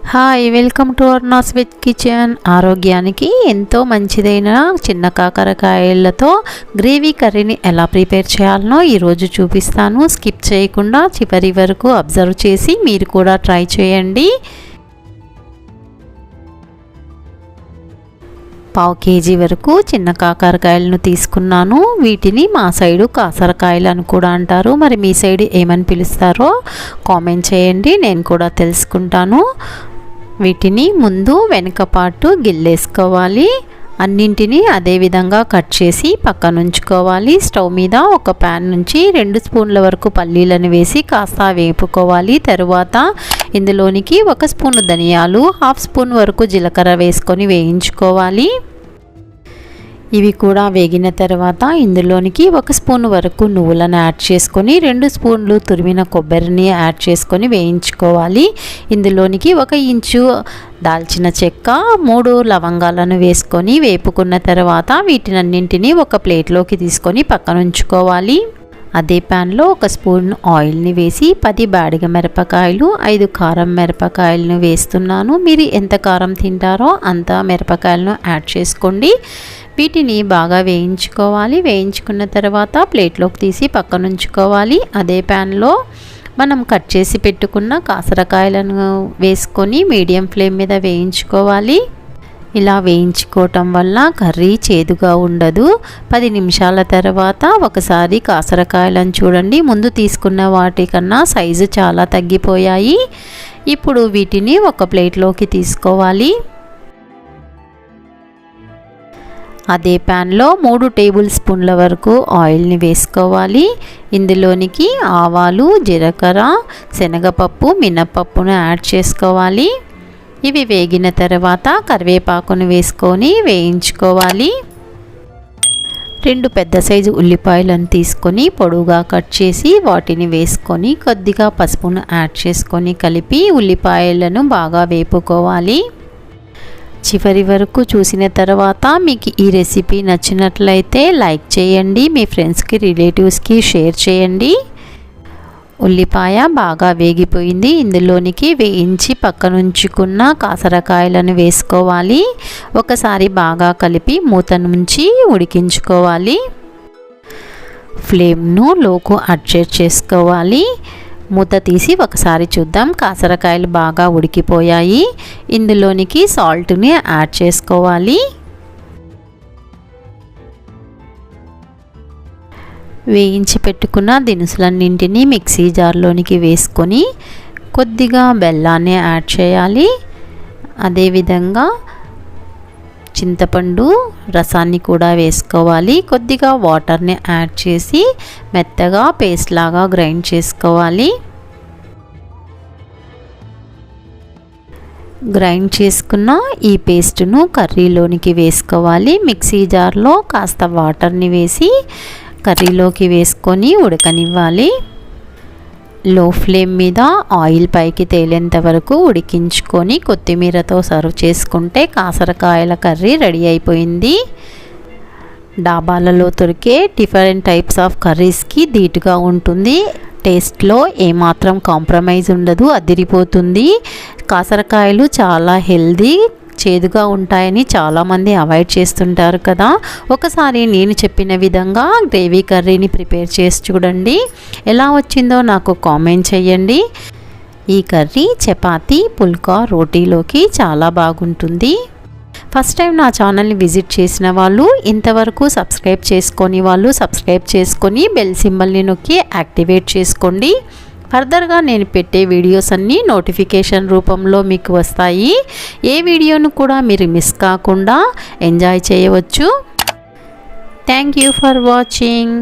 Hi welcome to Arna's veg kitchen ఆరోగ్యానికి ఎంతో మంచిదైన చిన్న కాకరకాయలతో గ్రేవీ కర్రీని ఎలా ప్రిపేర్ చేయాలనో ఈరోజు చూపిస్తాను. స్కిప్ చేయకుండా చివరి వరకు అబ్జర్వ్ చేసి మీరు కూడా ట్రై చేయండి. పావు కేజీ వరకు చిన్న కాకరకాయలను తీసుకున్నాను. వీటిని మా సైడు కాసరకాయలు అని కూడా అంటారు. మరి మీ సైడ్ ఏమని పిలుస్తారో కామెంట్ చేయండి. నేను కూడా తెలుసుకుంటాను. వీటిని ముందు వెనుక పాటు గిల్లేసుకోవాలి. అన్నింటినీ అదే విధంగా కట్ చేసి పక్కన ఉంచుకోవాలి. స్టవ్ మీద ఒక ప్యాన్ నుంచి రెండు స్పూన్ల వరకు పల్లీలను వేసి కాస్త వేపుకోవాలి. తరువాత ఇందులోనికి ఒక స్పూన్ ధనియాలు హాఫ్ స్పూన్ వరకు జీలకర్ర వేసుకొని వేయించుకోవాలి. ఇవి కూడా వేగిన తర్వాత ఇందులోనికి ఒక స్పూన్ వరకు నువ్వులను యాడ్ చేసుకొని రెండు స్పూన్లు తురిమిన కొబ్బరిని యాడ్ చేసుకొని వేయించుకోవాలి. ఇందులోనికి ఒక ఇంచు దాల్చిన చెక్క మూడు లవంగాలను వేసుకొని వేపుకున్న తర్వాత వీటినన్నింటినీ ఒక ప్లేట్లోకి తీసుకొని పక్కన ఉంచుకోవాలి అదే ప్యాన్లో ఒక స్పూన్ ఆయిల్ని వేసి పది బాడిగ మిరపకాయలు ఐదు కారం మిరపకాయలను వేస్తున్నాను. మీరు ఎంత కారం తింటారో అంత మిరపకాయలను యాడ్ చేసుకోండి. వీటిని బాగా వేయించుకోవాలి. వేయించుకున్న తర్వాత ప్లేట్లోకి తీసి పక్కన ఉంచుకోవాలి. అదే ప్యాన్లో మనం కట్ చేసి పెట్టుకున్న కాసరకాయలను వేసుకొని మీడియం ఫ్లేమ్ మీద వేయించుకోవాలి. ఇలా వేయించుకోవటం వల్ల కర్రీ చేదుగా ఉండదు. పది నిమిషాల తర్వాత ఒకసారి కాసరకాయలను చూడండి. ముందు తీసుకున్న వాటికన్నా సైజు చాలా తగ్గిపోయాయి. ఇప్పుడు వీటిని ఒక ప్లేట్లోకి తీసుకోవాలి. అదే ప్యాన్లో మూడు టేబుల్ స్పూన్ల వరకు ఆయిల్ని వేసుకోవాలి. ఇందులోనికి ఆవాలు జీలకర్ర శనగపప్పు మినపప్పును యాడ్ చేసుకోవాలి. ఇవి వేగిన తర్వాత కరివేపాకును వేసుకొని వేయించుకోవాలి. రెండు పెద్ద సైజు ఉల్లిపాయలను తీసుకొని పొడుగా కట్ చేసి వాటిని వేసుకొని కొద్దిగా పసుపును యాడ్ చేసుకొని కలిపి ఉల్లిపాయలను బాగా వేపుకోవాలి. చివరి వరకు చూసిన తర్వాత మీకు ఈ రెసిపీ నచ్చినట్లయితే లైక్ చేయండి మీ ఫ్రెండ్స్కి రిలేటివ్స్కి షేర్ చేయండి. ఉల్లిపాయ బాగా వేగిపోయింది. ఇందులోనికి వేయించి పక్కనుంచుకున్న కాసరకాయలను వేసుకోవాలి. ఒకసారి బాగా కలిపి మూత నుంచి ఉడికించుకోవాలి. ఫ్లేమ్ను లోకు అడ్జస్ట్ చేసుకోవాలి. మూత తీసి ఒకసారి చూద్దాం. కాసరకాయలు బాగా ఉడికిపోయాయి. ఇందులోనికి సాల్ట్ని యాడ్ చేసుకోవాలి. వేయించి పెట్టుకున్న దినుసులన్నింటినీ మిక్సీ జార్లోనికి వేసుకొని కొద్దిగా బెల్లాన్ని యాడ్ చేయాలి. అదేవిధంగా చింతపండు రసాన్ని కూడా వేసుకోవాలి. కొద్దిగా వాటర్ని యాడ్ చేసి మెత్తగా పేస్ట్ లాగా గ్రైండ్ చేసుకోవాలి. గ్రైండ్ చేసుకున్న ఈ పేస్ట్ను కర్రీలోనికి వేసుకోవాలి. మిక్సీ జార్లో కాస్త వాటర్ని వేసి కర్రీలోకి వేసుకొని ఉడకనివ్వాలి. లో ఫ్లేమ్ మీద ఆయిల్ పైకి తేలేంత వరకు ఉడికించుకొని కొత్తిమీరతో సర్వ్ చేసుకుంటే కాసరకాయల కర్రీ రెడీ అయిపోయింది. డాబాలలో దొరికే డిఫరెంట్ టైప్స్ ఆఫ్ కర్రీస్కి ధీటుగా ఉంటుంది. టేస్ట్లో ఏమాత్రం కాంప్రమైజ్ ఉండదు అదిరిపోతుంది. కాసరకాయలు చాలా హెల్దీ చేదుగా ఉంటాయని చాలామంది అవాయిడ్ చేస్తుంటారు కదా. ఒకసారి నేను చెప్పిన విధంగా గ్రేవీ కర్రీని ప్రిపేర్ చేసి చూడండి. ఎలా వచ్చిందో నాకు కామెంట్ చేయండి. ఈ కర్రీ చపాతీ పుల్కా రోటీలోకి చాలా బాగుంటుంది. ఫస్ట్ టైం నా ఛానల్ని విజిట్ చేసిన వాళ్ళు ఇంతవరకు సబ్స్క్రైబ్ చేసుకొని వాళ్ళు సబ్స్క్రైబ్ చేసుకొని బెల్ సింబల్ని నొక్కి యాక్టివేట్ చేసుకోండి. ఫర్దర్గా నేను పెట్టే వీడియోస్ అన్నీ నోటిఫికేషన్ రూపంలో మీకు వస్తాయి. ఏ వీడియోను కూడా మీరు మిస్ కాకుండా ఎంజాయ్ చేయవచ్చు. Thank you for watching